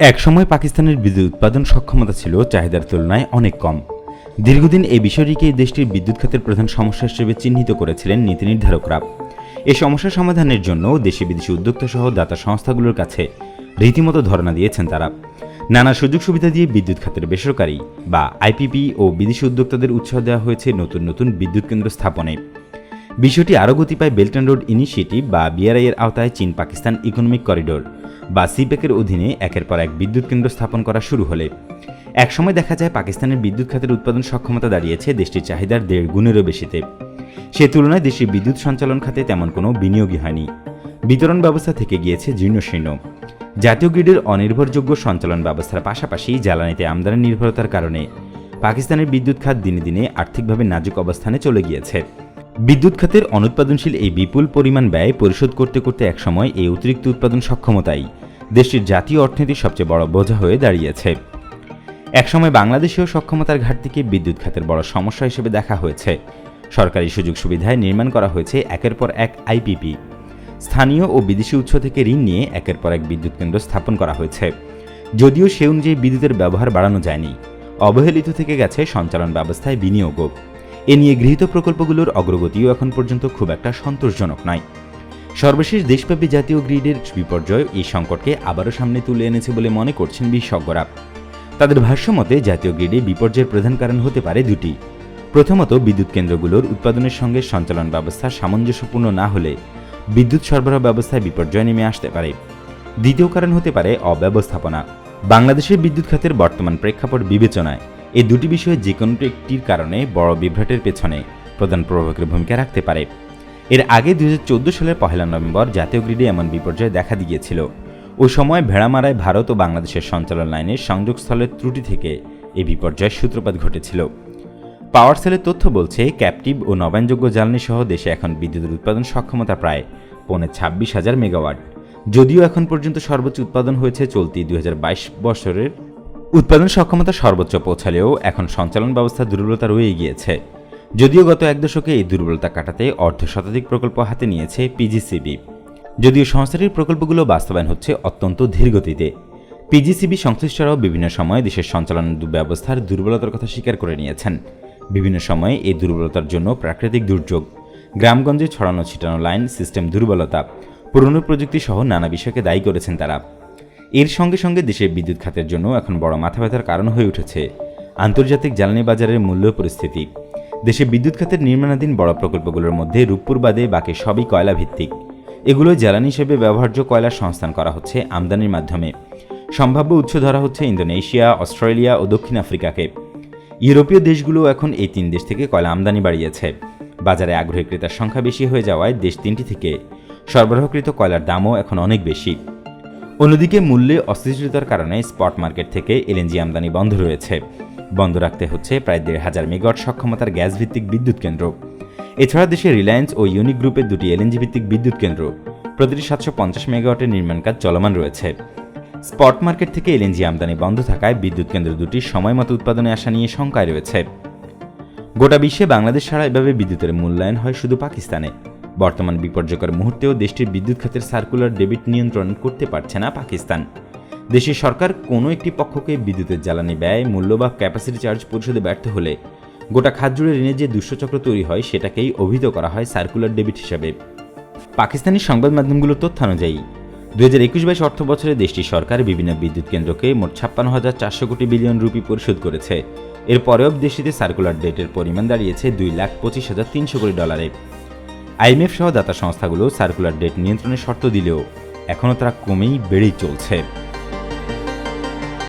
একসময় পাকিস্তানের বিদ্যুৎ উৎপাদন সক্ষমতা ছিল চাহিদার তুলনায় অনেক কম। দীর্ঘদিন এই বিষয়টিকে দেশটির বিদ্যুৎ খাতের প্রধান সমস্যা হিসেবে চিহ্নিত করেছিলেন নীতি নির্ধারকরা এই সমস্যা সমাধানের জন্য দেশি বিদেশি উদ্যোক্তা সহ দাতা সংস্থাগুলোর কাছে রীতিমতো ধর্ণা দিয়েছেন তারা। নানা সুযোগ সুবিধা দিয়ে বিদ্যুৎ খাতের বেসরকারি বা আইপিপি ও বিদেশি উদ্যোক্তাদের উৎসাহ দেওয়া হয়েছে নতুন নতুন বিদ্যুৎ কেন্দ্র স্থাপনে। বিষয়টি আরও গতি পায় বেল্ট অ্যান্ড রোড ইনিশিয়েটিভ বা বিআরআইয়ের আওতায় চীন পাকিস্তান ইকোনমিক করিডোর বা সিপেকের অধীনে একের পর এক বিদ্যুৎ কেন্দ্র স্থাপন করা শুরু হলে। একসময় দেখা যায় পাকিস্তানের বিদ্যুৎ খাতের উৎপাদন সক্ষমতা দাঁড়িয়েছে দেশটির চাহিদার দেড় গুণেরও বেশিতে। সে তুলনায় দেশটির বিদ্যুৎ সঞ্চালন খাতে তেমন কোনো বিনিয়োগই হয়নি। বিতরণ ব্যবস্থা থেকে গিয়েছে জীর্ণশীর্ণ জাতীয় গ্রিডের অনির্ভরযোগ্য সঞ্চালন ব্যবস্থার পাশাপাশি জ্বালানিতে আমদানি নির্ভরতার কারণে পাকিস্তানের বিদ্যুৎ খাত দিনে দিনে আর্থিকভাবে নাজুক অবস্থানে চলে গিয়েছে। বিদ্যুৎ খাতের অনুৎপাদনশীল এই বিপুল পরিমাণ ব্যয় পরিশোধ করতে করতে একসময় এই অতিরিক্ত উৎপাদন সক্ষমতাই দেশটির জাতীয় অর্থনীতির সবচেয়ে বড় বোঝা হয়ে দাঁড়িয়েছে। একসময় বাংলাদেশেও সক্ষমতার ঘাটতিকে বিদ্যুৎ খাতের বড় সমস্যা হিসেবে দেখা হয়েছে। সরকারি সুযোগ সুবিধায় নির্মাণ করা হয়েছে একের পর এক আইপিপি স্থানীয় ও বিদেশি উৎস থেকে ঋণ নিয়ে একের পর এক বিদ্যুৎ কেন্দ্র স্থাপন করা হয়েছে। যদিও সে অনুযায়ী বিদ্যুতের ব্যবহার বাড়ানো যায়নি। অবহেলিত থেকে গেছে সঞ্চালন ব্যবস্থায় বিনিয়োগও। এ নিয়ে গৃহীত প্রকল্পগুলোর অগ্রগতিও এখন পর্যন্ত খুব একটা সন্তোষজনক নয়। সর্বশেষ দেশব্যাপী জাতীয় গ্রিডের বিপর্যয় এই সংকটকে আবারও সামনে তুলে এনেছে বলে মনে করছেন বিশেষজ্ঞরা। তাদের ভাষ্যমতে জাতীয় গ্রিডে বিপর্যয়ের প্রধান কারণ হতে পারে দুটি। প্রথমত, বিদ্যুৎ কেন্দ্রগুলোর উৎপাদনের সঙ্গে সঞ্চালন ব্যবস্থা সামঞ্জস্যপূর্ণ না হলে বিদ্যুৎ সরবরাহ ব্যবস্থায় বিপর্যয় নেমে আসতে পারে। দ্বিতীয় কারণ হতে পারে অব্যবস্থাপনা। বাংলাদেশের বিদ্যুৎ খাতের বর্তমান প্রেক্ষাপট বিবেচনায় এই দুটি বিষয়ে যে কোনো একটির কারণে বড় বিভ্রাটের পেছনে প্রধান প্রভাবকের ভূমিকা রাখতে পারে। এর আগে দুই হাজার চোদ্দ সালের পহেলা নভেম্বর জাতীয় গ্রিডে এমন বিপর্যয় দেখা দিয়েছিল। ওই সময় ভেড়ামারায় ভারত ও বাংলাদেশের সঞ্চালন লাইনের সংযোগস্থলের ত্রুটি থেকে এই বিপর্যয়ের সূত্রপাত ঘটেছিল। পাওয়ার সেলের তথ্য বলছে, ক্যাপটিভ ও নবায়নযোগ্য জ্বালানি সহ দেশে এখন বিদ্যুতের উৎপাদন সক্ষমতা প্রায় পৌনে ছাব্বিশ হাজার মেগাওয়াট। যদিও এখন পর্যন্ত সর্বোচ্চ উৎপাদন হয়েছে চলতি দুই হাজার বাইশ বছরের উৎপাদন সক্ষমতা সর্বোচ্চ পৌঁছালেও এখন সঞ্চালন ব্যবস্থা দুর্বলতা রয়ে গিয়েছে। যদিও গত এক দশকে এই দুর্বলতা কাটাতে অর্ধ শতাধিক প্রকল্প হাতে নিয়েছে পিজিসিবি যদিও সংস্থাটির প্রকল্পগুলো বাস্তবায়ন হচ্ছে অত্যন্ত ধীরগতিতে। পিজিসিবি সংশ্লিষ্টরাও বিভিন্ন সময়ে দেশের সঞ্চালন ব্যবস্থার দুর্বলতার কথা স্বীকার করে নিয়েছেন। বিভিন্ন সময়ে এই দুর্বলতার জন্য প্রাকৃতিক দুর্যোগ, গ্রামগঞ্জে ছড়ানো ছিটানো লাইন, সিস্টেম দুর্বলতা, পুরনো প্রযুক্তি সহ নানা বিষয়কে দায়ী করেছেন তারা। এর সঙ্গে সঙ্গে দেশের বিদ্যুৎ খাতের জন্য এখন বড় মাথা ব্যথার কারণ হয়ে উঠেছে আন্তর্জাতিক জ্বালানি বাজারের মূল্য পরিস্থিতি। দেশে বিদ্যুৎ খাতের নির্মাণাধীন বড় প্রকল্পগুলোর মধ্যে রূপপুর বাদে বাকি সবই কয়লা ভিত্তিক এগুলো জ্বালানি হিসেবে ব্যবহার্য কয়লার সংস্থান করা হচ্ছে আমদানির মাধ্যমে। সম্ভাব্য উৎস ধরা হচ্ছে ইন্দোনেশিয়া, অস্ট্রেলিয়া ও দক্ষিণ আফ্রিকাকে। ইউরোপীয় দেশগুলো এখন এই তিন দেশ থেকে কয়লা আমদানি বাড়িয়েছে। বাজারে আগ্রহী ক্রেতার সংখ্যা বেশি হয়ে যাওয়ায় দেশ তিনটি থেকে। সরবরাহকৃত কয়লার দামও এখন অনেক বেশি। অন্যদিকে মূল্যে অস্থিতিশীলতার কারণে স্পট মার্কেট থেকে এলএনজি আমদানি বন্ধ রয়েছে। বন্ধ রাখতে হচ্ছে প্রায় দেড় হাজার মেগাওয়াট সক্ষমতার গ্যাস ভিত্তিক বিদ্যুৎ কেন্দ্র। এছাড়া দেশে রিলায়েন্স ও ইউনিক গ্রুপের দুটি এলএনজি ভিত্তিক বিদ্যুৎ কেন্দ্র। প্রতিটি সাতশো পঞ্চাশ মেগাওয়াটের নির্মাণ কাজ চলমান রয়েছে। স্পট মার্কেট থেকে এলএনজি আমদানি বন্ধ থাকায় বিদ্যুৎ কেন্দ্র দুটি সময় মতো উৎপাদনে আসা নিয়ে শঙ্কায় রয়েছে। গোটা বিশ্বে বাংলাদেশ ছাড়া এভাবে বিদ্যুতের মূল্যায়ন হয় শুধু পাকিস্তানে। বর্তমান বিপর্যয়কর মুহূর্তেও দেশটির বিদ্যুৎ খাতের সার্কুলার ডেবিট নিয়ন্ত্রণ করতে পারছে না পাকিস্তান। দেশের সরকার কোনো একটি পক্ষকে বিদ্যুতের জ্বালানি ব্যয়, মূল্য বা ক্যাপাসিটি চার্জ পরিশোধে ব্যর্থ হলে গোটা খাত জুড়ে ঋণের যে দুষ্টচক্র তৈরি হয়, সেটাকেই অভিহিত করা হয় সার্কুলার ডেবিট হিসাবে। পাকিস্তানি সংবাদ মাধ্যমগুলোর তথ্যানুযায়ী দু হাজার একুশ বাইশ অর্থ বছরে দেশটির সরকার বিভিন্ন বিদ্যুৎ কেন্দ্রকে মোট ছাপ্পান্ন হাজার চারশো কোটি বিলিয়ন রুপি পরিশোধ করেছে। এরপরেও দেশটিতে সার্কুলার ডেটের পরিমাণ দাঁড়িয়েছে দুই লাখ পঁচিশ হাজার তিনশো কোটি ডলারে। আইএমএফ সহ দাতা সংস্থাগুলো সার্কুলার ডেট নিয়ন্ত্রণের শর্ত দিলেও এখনও তারা কমেই বেড়েই চলছে।